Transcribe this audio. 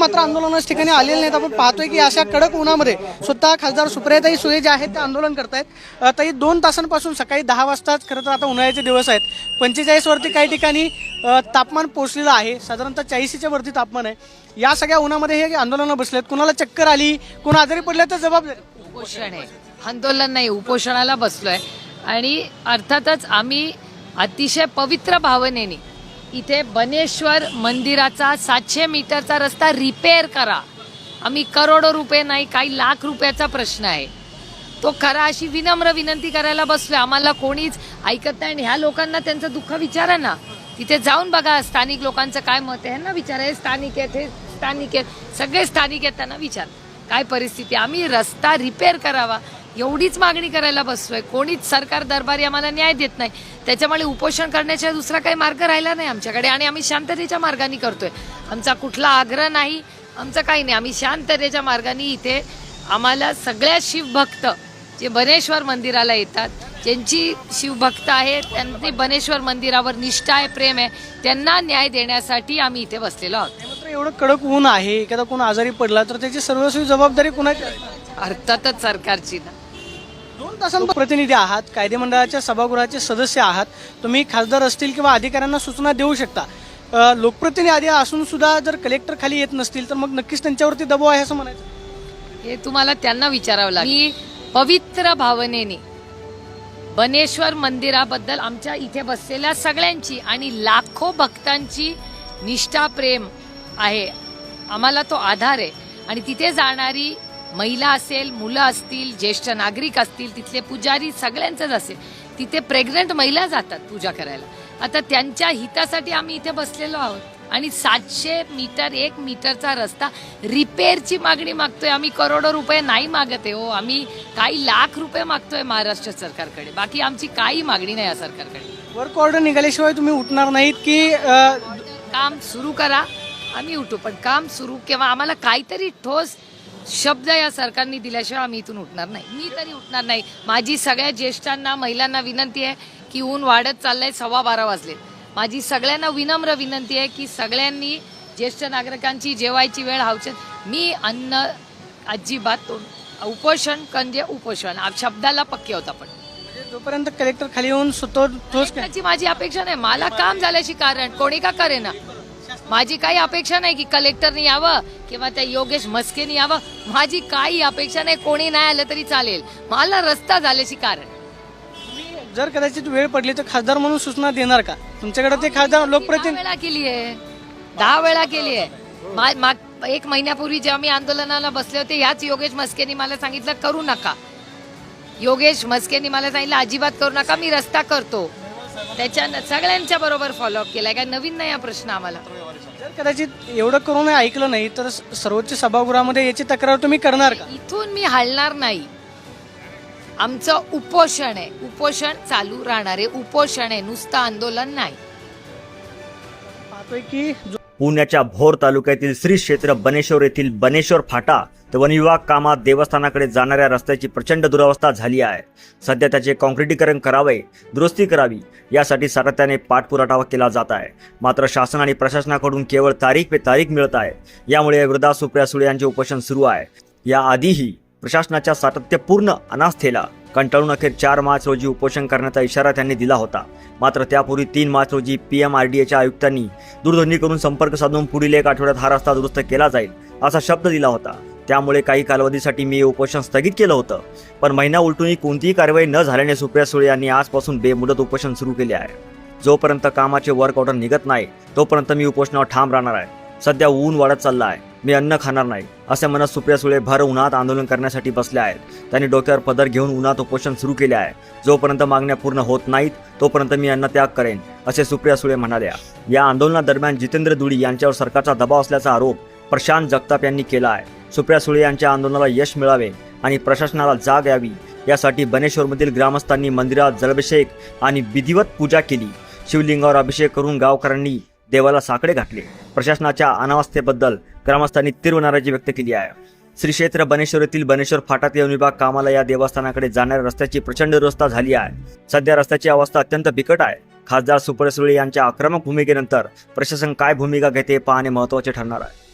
मात्र आंदोलनाच्या ठिकाणी आलेले नाहीत. आपण पाहतोय की अशा कडक उन्हामध्ये स्वतः खासदार सुप्रियाताई सुळे जे आहेत ते आंदोलन करतायत. अ, ताई दोन तासांपासून सकाळी दहा वाजताच खरं तर आता उन्हाळ्याचे दिवस आहेत. पंचेचाळीसवरती काही ठिकाणी तापमान पोचलेलं आहे. साधारणतः चाळीसीच्या वरती तापमान आहे. या सगळ्या उन्हामध्ये हे आंदोलनं बसलेत. कुणाला चक्कर आली कोण आजारी पडले तर जबाबदारी. उपोषण आहे. आंदोलन नाही उपोषणाला बसलोय. आणि अर्थातच आम्ही अतिशय पवित्र भावनेने इथे बनेश्वर मंदिराचा सातशे मीटरचा रस्ता रिपेअर करा. आम्ही करोडो रुपये नाही काही लाख रुपयाचा प्रश्न आहे. तो खरा अशी विनम्र विनंती करायला बसलो आम्हाला कोणीच ऐकत नाही आणि ह्या लोकांना त्यांचं दुःख विचारा ना. तिथे जाऊन बघा स्थानिक लोकांचं काय मत आहे. ना विचार. हे स्थानिक आहेत हे स्थानिक आहेत. सगळे स्थानिक आहेत त्यांना विचार. काय परिस्थिती? आम्ही रस्ता रिपेअर करावा. एवढीच मागणी करायला बसलोय. कोणीच सरकार दरबारी आम्हाला न्याय देत नाही. त्याच्यामुळे उपोषण करण्याचा दुसरा काही मार्ग राहिला नाही आमच्याकडे आणि आम्ही शांततेच्या मार्गाने करतोय. आमचा कुठला आग्रह नाही आमचं काही नाही. आम्ही शांततेच्या मार्गाने इथे आम्हाला सगळ्या शिवभक्त जे बनेश्वर मंदिराला येतात ज्यांची शिवभक्त आहे त्यांनी बनेश्वर मंदिरावर निष्ठा आहे प्रेम आहे त्यांना न्याय देण्यासाठी आम्ही इथे बसलेलो आहोत. मात्र एवढं कडक ऊन आहे एखादा कोण आजारी पडला तर त्याची सर्वस्वी जबाबदारी कुणाची आहे? अर्थातच सरकारची ना. प्रतिनिधी आहात कायदेमंडळाच्या सभागृहाचे सदस्य आहात. तुम्ही खासदार असतील किंवा अधिकाऱ्यांना सूचना देऊ शकता. लोकप्रतिनिधी असून सुद्धा जर कलेक्टर खाली येत नसतील तर मग नक्कीच त्यांच्यावरती दबाव आहे असं म्हणायचं. हे तुम्हाला त्यांना विचारावं लागेल. पवित्र भावनेने बनेश्वर मंदिराबद्दल आमच्या इथे बसलेल्या सगळ्यांची आणि लाखो भक्तांची निष्ठा प्रेम आहे. आम्हाला तो आधार आहे. आणि तिथे जाणारी महिला असेल मुलं असतील ज्येष्ठ नागरिक असतील तिथले पुजारी सगळ्यांचंच असेल. तिथे प्रेग्नंट महिला जातात पूजा करायला. आता त्यांच्या हितासाठी आम्ही इथे बसलेलो आहोत. आणि सातशे मीटर एक मीटरचा रस्ता रिपेअरची मागणी मागतोय. आम्ही करोडो रुपये नाही मागत आहे हो. आम्ही काही लाख रुपये मागतोय महाराष्ट्र सरकारकडे. बाकी आमची काही मागणी नाही या सरकारकडे. वर्क ऑर्डर निघाल्याशिवाय तुम्ही उठणार नाहीत की अ, काम सुरू करा. आम्ही उठू पण काम सुरू किंवा आम्हाला काहीतरी ठोस शब्द या सरकारने दिल्याशिवाय आम्ही इथून उठणार नाही. मी तरी उठणार नाही. माझी सगळ्या ज्येष्ठांना महिलांना विनंती आहे की ऊन वाढत चाललंय सव्वा बारा वाजले. माझी सगळ्यांना विनम्र विनंती आहे की सगळ्यांनी ज्येष्ठ नागरिकांची जेवायची वेळ हवचत मी अन्न अजिबात उपोषण म्हणजे उपोषण शब्दाला पक्के होता पण जोपर्यंत कलेक्टर खाली येऊन त्याची माझी अपेक्षा नाही. मला काम झाल्याची कारण कोणी का करेना? माझी काही अपेक्षा नाही की कलेक्टरनी यावं किंवा त्या योगेश मस्केनी यावं. माझी काही अपेक्षा नाही कोणी नाही आलं तरी चालेल. मला रस्ता झाल्याची कारण. जर कदाचित वेळ पडली तर खासदार म्हणून सूचना देणार का? तुमच्याकडे ते खासदार दहा लोकप्रतिनिधी वेळा केली आहे. दहा वेळा केली आहे. मा- माग- एक महिन्यापूर्वी जेव्हा मी आंदोलनाला बसले होते याच योगेश मस्केनी मला सांगितलं करू नका. योगेश मस्केनी मला सांगितलं अजिबात करू नका मी रस्ता करतो. त्याच्या सगळ्यांच्या बरोबर फॉलोअप केलाय. काय नवीन नाही हा प्रश्न आम्हाला. कदाचित एवढं करून ऐकलं नाही तर सर्वोच्च सभागृहामध्ये याची तक्रार तुम्ही करणार का? इथून मी हलणार नाही. आमचं उपोषण आहे. उपोषण चालू राहणार आहे. उपोषण आहे. नुसतं आंदोलन नाही. पाहतोय की पुण्याच्या भोर तालुक्यातील श्री क्षेत्र बनेश्वर येथील बनेश्वर फाटा तर वनविभाग कामात देवस्थानाकडे जाणाऱ्या रस्त्याची प्रचंड दुरावस्था झाली आहे. सध्या त्याचे काँक्रिटीकरण करावे दुरुस्ती करावी यासाठी सातत्याने पाठपुरावा केला जात आहे. मात्र शासन आणि प्रशासनाकडून केवळ तारीख पे तारीख मिळत आहे. यामुळे वृद्धा सुप्रिया सुळे यांचे उपोषण सुरू आहे. याआधीही प्रशासनाच्या सातत्यपूर्ण अनास्थेला कंटाळून अखेर चार मार्च रोजी उपोषण करण्याचा इशारा त्यांनी दिला होता. मात्र त्यापूर्वी तीन मार्च रोजी पी एम आर डी एच्या आयुक्तांनी दूरध्वनी करून संपर्क साधून पुढील एक आठवड्यात हा रस्ता दुरुस्त केला जाईल असा शब्द दिला होता. त्यामुळे काही कालावधीसाठी मी उपोषण स्थगित केलं होतं. पण महिना उलटूनही कोणतीही कारवाई न झाल्याने सुप्रिया सुळे यांनी आजपासून बेमुदत उपोषण सुरू केले आहे. जोपर्यंत कामाचे वर्क ऑर्डर निघत नाही तोपर्यंत मी उपोषणावर ठाम राहणार आहे. सध्या ऊन वाढत चालला आहे मी अन्न खाणार नाही. असे म्हणत सुप्रिया सुळे भर उन्हात आंदोलन करण्यासाठी बसले आहेत. त्यांनी डोक्यावर पदर घेऊन उन्हात उपोषण सुरू केले आहे. जोपर्यंत मागण्या पूर्ण होत नाहीत तोपर्यंत मी अन्न त्याग करेन असे सुप्रिया सुळे म्हणाल्या या आंदोलनादरम्यान जितेंद्र दुडी यांच्यावर सरकारचा दबाव असल्याचा आरोप प्रशांत जगताप यांनी केला आहे. सुप्रिया सुळे यांच्या आंदोलनाला यश मिळावे आणि प्रशासनाला जाग यावी यासाठी बनेश्वरमधील ग्रामस्थांनी मंदिरात जलाभिषेक आणि विधिवत पूजा केली. शिवलिंगावर अभिषेक करून गावकऱ्यांनी देवाला साकडे घातले. प्रशासनाच्या अनावस्थेबद्दल ग्रामस्थांनी तीव्र नाराजी व्यक्त केली आहे. श्री क्षेत्र बनेश्वर येथील बनेश्वर फाटात येऊन विभाग कामाला या देवस्थानाकडे जाणाऱ्या रस्त्याची प्रचंड दुरवस्था झाली आहे. सध्या रस्त्याची अवस्था अत्यंत बिकट आहे. खासदार सुप्रिया सुळे यांच्या आक्रमक भूमिकेनंतर प्रशासन काय भूमिका घेते पाहणे महत्त्वाचे ठरणार आहे.